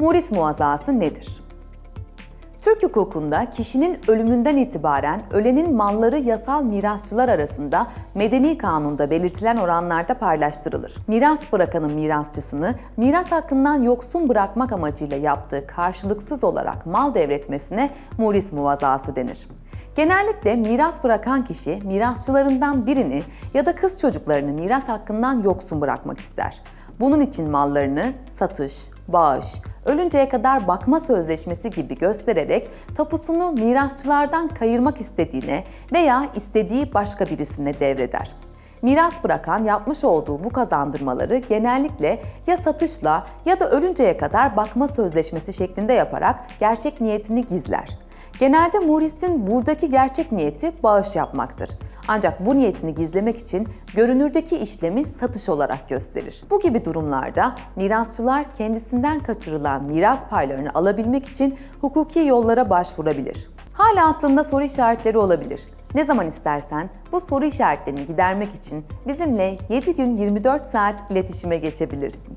Muris muazası nedir? Türk hukukunda kişinin ölümünden itibaren ölenin malları yasal mirasçılar arasında medeni kanunda belirtilen oranlarda paylaştırılır. Miras bırakanın mirasçısını miras hakkından yoksun bırakmak amacıyla yaptığı karşılıksız olarak mal devretmesine muris muvazası denir. Genellikle miras bırakan kişi mirasçılarından birini ya da kız çocuklarını miras hakkından yoksun bırakmak ister. Bunun için mallarını satış, bağış, ölünceye kadar bakma sözleşmesi gibi göstererek tapusunu mirasçılardan kayırmak istediğine veya istediği başka birisine devreder. Miras bırakan yapmış olduğu bu kazandırmaları genellikle ya satışla ya da ölünceye kadar bakma sözleşmesi şeklinde yaparak gerçek niyetini gizler. Genelde Muris'in buradaki gerçek niyeti bağış yapmaktır. Ancak bu niyetini gizlemek için görünürdeki işlemi satış olarak gösterir. Bu gibi durumlarda mirasçılar kendisinden kaçırılan miras paylarını alabilmek için hukuki yollara başvurabilir. Hala aklında soru işaretleri olabilir. Ne zaman istersen bu soru işaretlerini gidermek için bizimle 7 gün 24 saat iletişime geçebilirsin.